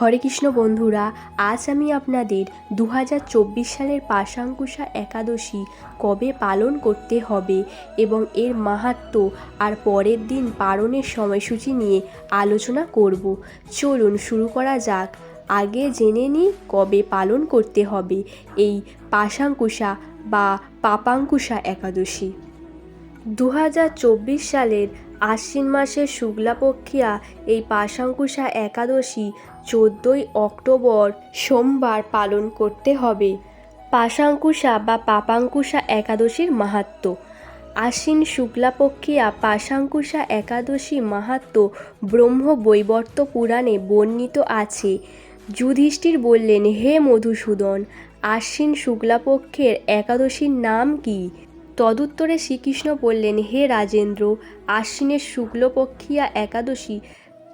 হরে কৃষ্ণ বন্ধুরা, আজ আমি আপনাদের দু হাজার চব্বিশ সালের পাশাঙ্কুশা একাদশী কবে পালন করতে হবে এবং এর মাহাত্ম্য আর পরের দিন পালনের সময়সূচি নিয়ে আলোচনা করব। চলুন শুরু করা যাক। আগে জেনে নিই কবে পালন করতে হবে এই পাশাঙ্কুশা বা পাপাঙ্কুশা একাদশী। দু হাজার চব্বিশ সালের আশ্বিন মাসের শুক্লাপক্ষিয়া এই পাশাঙ্কুশা একাদশী চোদ্দোই অক্টোবর সোমবার পালন করতে হবে। পাশাঙ্কুশা বা পাপাঙ্কুশা একাদশীর মাহাত্ম্য। আশ্বিন শুক্লাপক্ষিয়া পাশাঙ্কুশা একাদশী মাহাত্ম্য ব্রহ্ম বৈবর্ত পুরাণে বর্ণিত আছে। যুধিষ্ঠির বললেন, হে মধুসূদন, আশ্বিন শুক্লাপক্ষের একাদশীর নাম কী? তদুত্তরে শ্রীকৃষ্ণ বললেন, হে রাজেন্দ্র, আশ্বিনের শুক্লপক্ষিয়া একাদশী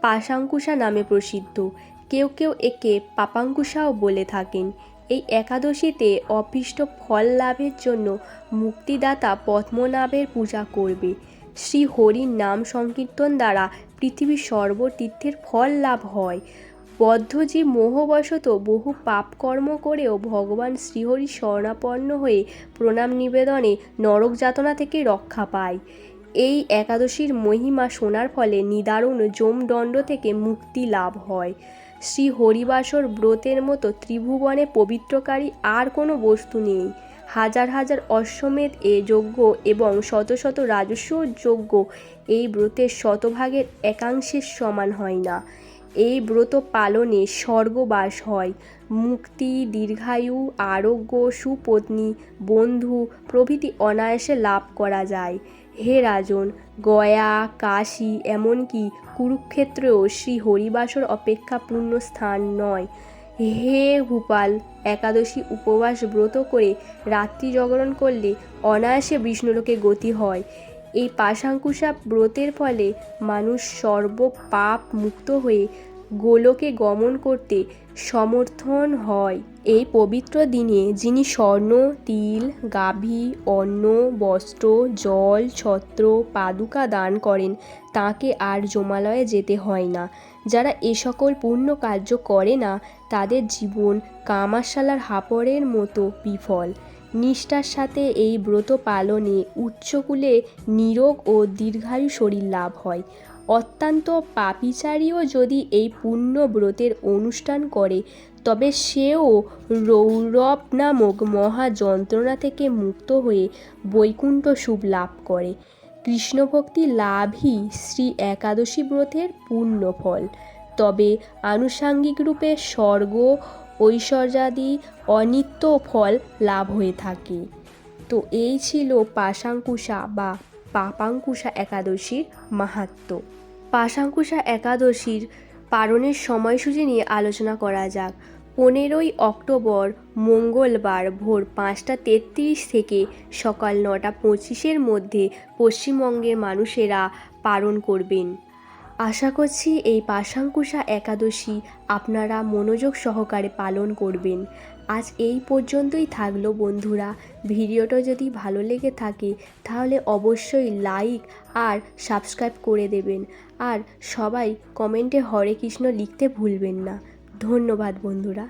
পাশাঙ্কুশা নামে প্রসিদ্ধ। কেউ কেউ একে পাপাঙ্কুশাও বলে থাকেন। এই একাদশীতে অভীষ্ট ফল লাভের জন্য মুক্তিদাতা পদ্মনাভের পূজা করবে। শ্রী হরির নাম সংকীর্তন দ্বারা পৃথিবীর সর্বতীর্থের ফল লাভ হয়। বদ্ধজীব মোহবশত বহু পাপকর্ম করেও ভগবান শ্রীহরি শরণাপন্ন হয়ে প্রণাম নিবেদনে নরক যাতনা থেকে রক্ষা পায়। এই একাদশীর মহিমা শোনার ফলে নিদারুণ যমদণ্ড থেকে মুক্তি লাভ হয়। শ্রী হরিবাসর ব্রতের মতো ত্রিভুবনে পবিত্রকারী আর কোনো বস্তু নেই। হাজার হাজার অশ্বমেধ এ যজ্ঞ এবং শত শত রাজস্ব যজ্ঞ এই ব্রতের শতভাগের একাংশের সমান হয় না। এই ব্রত পালনে স্বর্গবাস হয়। মুক্তি, দীর্ঘায়ু, আরোগ্য, সুপত্নী, বন্ধু প্রভৃতি অনায়াসে লাভ করা যায়। হে রাজন, গয়া, কাশী এমনকি কুরুক্ষেত্রেও শ্রী হরিবাসর অপেক্ষা পূর্ণ স্থান নয়। হে ভূপাল একাদশী উপবাস ব্রত করে রাত্রি জাগরণ করলে অনায়াসে বিষ্ণুলোকে গতি হয়। এই পাশাঙ্কুশা ব্রতের ফলে মানুষ সর্ব পাপ মুক্ত হয়ে গোলকে গমন করতে সমর্থন হয়। এই পবিত্র দিনে যিনি স্বর্ণ, তিল, গাভী, অন্ন, বস্ত্র, জল, ছত্র, পাদুকা দান করেন, তাকে আর জমালয়ে যেতে হয় না। যারা এ সকল পূর্ণ কার্য করে না, তাদের জীবন কামাশালার হাপড়ের মতো বিফল। নিষ্ঠার সাথে এই ব্রত পালনে উচ্চকুলে নিরোগ ও দীর্ঘায়ু শরীর লাভ হয়। অত্যন্ত পাপিচারীও যদি এই পুণ্য ব্রতের অনুষ্ঠান করে, তবে সেও রৌরব নামক মহা যন্ত্রণা থেকে মুক্ত হয়ে বৈকুণ্ঠ সুখ লাভ করে। কৃষ্ণভক্তি লাভই শ্রী একাদশী ব্রতের পূর্ণ ফল তবে আনুষাঙ্গিক রূপে স্বর্গ, ঐশ্বর্যাদি অনিত্য ফল লাভ হয়ে থাকে। তো এই ছিল পাশাঙ্কুশা বা পাপাঙ্কুশা একাদশীর মাহাত্ম্য। পাশাঙ্কুশা একাদশীর পালনের সময়সূচি নিয়ে আলোচনা করা যাক। পনেরোই অক্টোবর মঙ্গলবার ভোর পাঁচটা তেত্রিশ থেকে সকাল নটা পঁচিশের মধ্যে পশ্চিমবঙ্গের মানুষেরা পালন করবেন। আশা করছি এই পাশাঙ্কুশা একাদশী আপনারা মনোযোগ সহকারে পালন করবেন। আজ এই পর্যন্তই থাকল বন্ধুরা। ভিডিওটা যদি ভালো লেগে থাকে, তাহলে অবশ্যই লাইক আর সাবস্ক্রাইব করে দেবেন। আর সবাই কমেন্টে হরে কৃষ্ণ লিখতে ভুলবেন না। ধন্যবাদ বন্ধুরা।